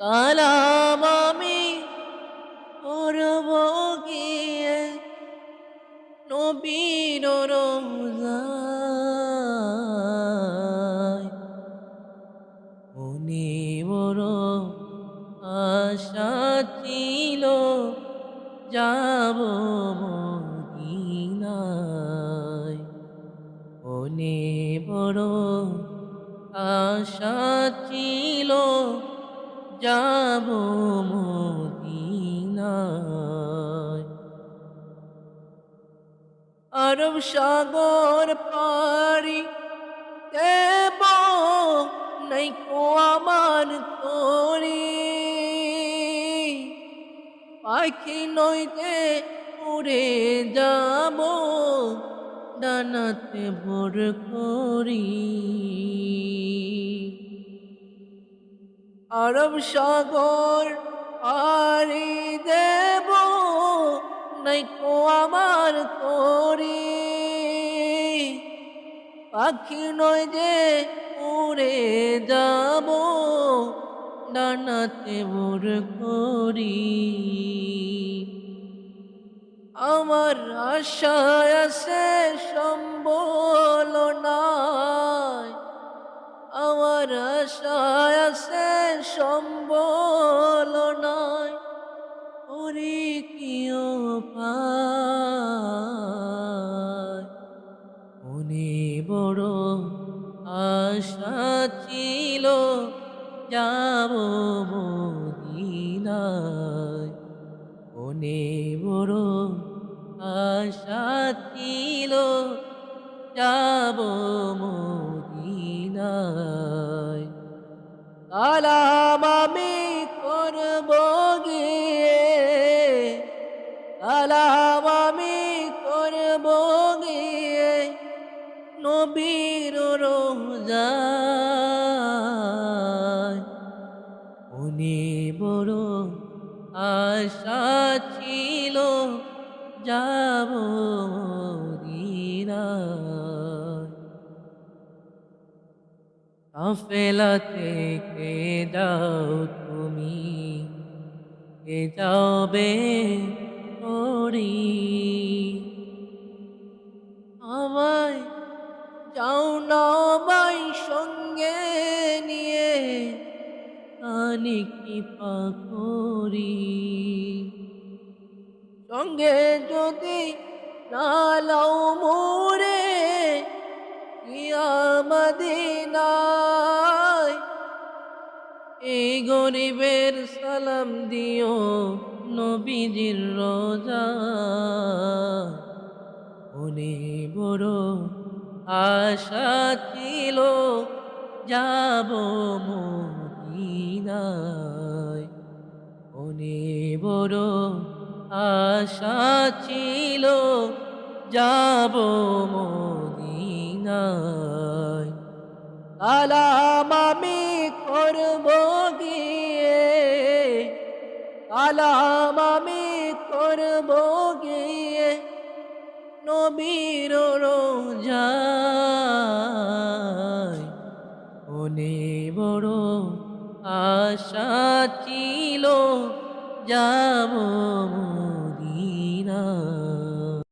সালাম আমি করব গিয়ে নবীর রোজায়। মনে বড় আশা ছিল, যাব মদিনায়। মনে বড় আশা ছিল যাব আরব সাগর পারি দেব নাই কো আমার তোরে। পাখি নইতে উড়ে যাব ডানাতে ভোর করি। আরব সাগর পারি দেব, নাই কো আমার তোরে। পাখি নয় যে উড়ে যাব, ডানাতে ভোর করি। আমার আশায় আছে বড় আশা ছিল, যাব মদিনায়। মনে বড় আশা ছিল, যাব মদিনায়। কালাম আমি করব গিয়ে, কালাম আমি নবীর রোজায়। মনে বড় আশা ছিল, যাব কাফেলা থেকে যাও তুমি, কে যাবে করি আমায় যাও না আমায় সঙ্গে নিয়ে আনি কি পাকরি সঙ্গে যদি না লাও মোরে মদিনায় এই গরিবের সালাম দিও নবীজির রোজা। মনে বড় আশা ছিল যাব মদিনায়। মনে বড় আশা ছিল যাব মদিনায়। কালাম আমি করব গিয়ে, কালাম আমি করব গিয়ে নবীর রোজায় অনেক বড় আশা ছিল যাব মদিনায়।